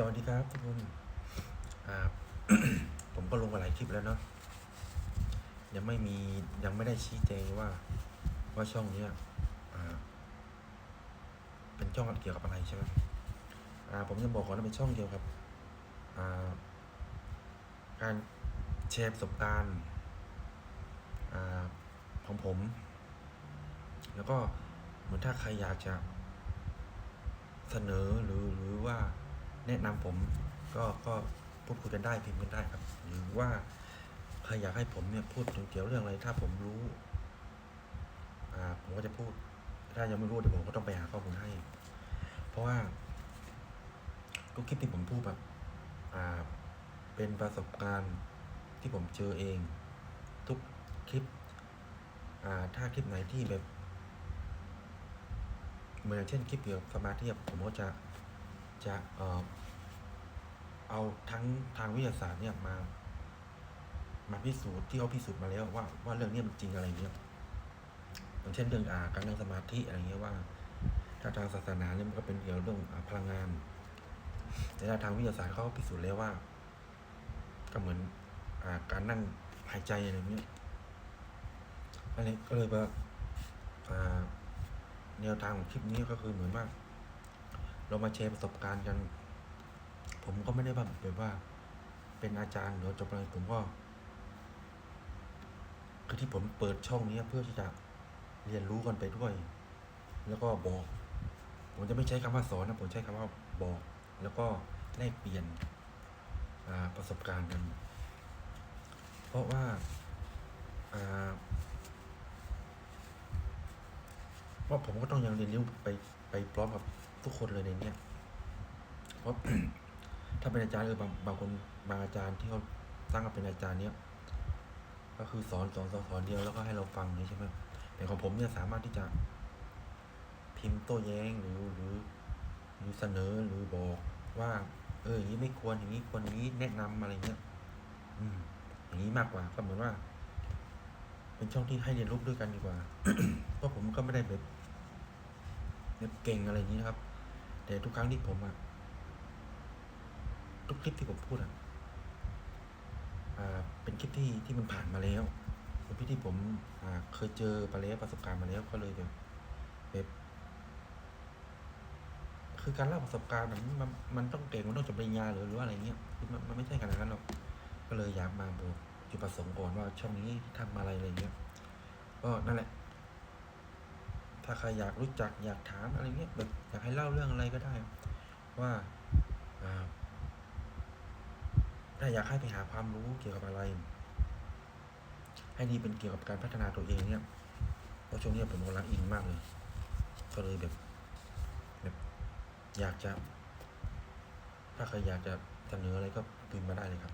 สวัสดีครับทุกคนอ่าผมก็ลงมาหลายคลิปแล้วเนาะยังไม่มียังไม่ได้ชี้แจงว่าว่าช่องเนี้ยเป็นช่องเกี่ยวกับอะไรใช่ไหมผมจะบอกก่อนว่าเป็นช่องเกี่ยวกับการแชร์ประสบการณ์ของผม แล้วก็เหมือนถ้าใครอยากจะเสนอหรือหรือว่า แนะนำผมก็ก็พูดคุยกันได้พิมพ์กันได้ครับ หรือว่าใครอยากให้ผมเนี่ยพูดถึงเกี่ยวเรื่องอะไร ถ้าผมรู้ อ่า ผมก็จะพูด ถ้ายังไม่รู้เดี๋ยวผมก็ต้องไปหาข้อมูลให้ เพราะว่าทุกคลิปที่ผมพูดแบบอ่า เป็นประสบการณ์ที่ผมเจอเอง ทุกคลิป อ่า ถ้าคลิปไหนที่แบบเหมือนเช่นคลิปเกี่ยวกับสมาธิผมก็จะ จะเออเอาทั้งทางวิทยาศาสตร์เนี่ยมา มาพิสูจน์ที่เขาพิสูจน์มาแล้วว่าว่าเรื่องนี้มันจริงอะไรเงี้ยอย่างเช่นเรื่องอาการนั่งสมาธิอะไรเงี้ยว่า ถ้าทางศาสนาเนี่ยมันก็เป็นเกี่ยวเรื่องอพลังงาน แต่ถ้าทางวิทยาศาสตร์เขาพิสูจน์แล้วว่า ก็เหมือนอาการนั่งหายใจอะไรเงี้ยอันนี้ก็เลยว่าอ่าแนวทางของคลิปนี้ก็คือเหมือนว่า เรามาแชร์ประสบการณ์กัน ผมก็ไม่ได้แบบแบบว่า เป็นอาจารย์หรือจบอะไรผมก็คือที่ผมเปิดช่องนี้เพื่อที่จะเรียนรู้กันไปด้วย แล้วก็บอก ผมจะไม่ใช้คำว่าสอนนะผมใช้คำว่าบอก แล้วก็แลกเปลี่ยนประสบการณ์กัน เพราะว่าอ่าเพราะผมก็ต้องยังเรียนรู้ไปไปพร้อมกับ ทุกคนเลยในเนี้ยเพราะถ้าเป็นอาจารย์เออบางบางคนบางอาจารย์ที่เขาตั้งเป็นอาจารย์เนี้ยก็คือสอนสอนสอนสอนเดียวแล้วก็ให้เราฟังนี้ใช่ไหมแต่ของผมเนี่ยสามารถที่จะพิมพ์โต้แย้งหรือหรือหรือเสนอหรือบอกว่า เอออย่างนี้ไม่ควรอย่างนี้ควรอย่างนี้แนะนำอะไรเงี้ยอืม อย่างนี้มากกว่าก็เหมือนว่า เป็นช่องที่ให้เรียนรู้ด้วยกันดีกว่าเพราะผมก็ไม่ได้แบบแบบเก่งอะไรนี้นะครับ แต่ทุกครั้งที่ผมอะทุกคลิปที่ผมพูดอะอ่าเป็นคลิปที่ที่มันผ่านมาแล้วเป็นคลิปที่ผมเคยเจอมาแล้วประสบการณ์มาแล้วก็เลยแบบแบบคือการเล่าประสบการณ์มันมันมันต้องเก่งมันต้องจบปริญญาหรือหรือว่าอะไรเงี้ยมันมันไม่ใช่ขนาดนั้นหรอกก็เลยอยากมาบอกจุดประสงค์ก่อนว่าช่องนี้ทำอะไรอะไรเงี้ยก็นั่นแหละ ถ้าใครอยากรู้จักอยากถามอะไรเงี้ยแบบอยากให้เล่าเรื่องอะไรก็ได้ ว่าถ้าอยากให้ไปหาความรู้เกี่ยวกับอะไร ให้ดีเป็นเกี่ยวกับการพัฒนาตัวเองเนี่ยเพราะช่วงนี้ผมกำลังอินมากเลย ก็เลยแบบแบบอยากจะ ถ้าใครอยากจะเสนออะไรก็พิมพ์มาได้เลยครับ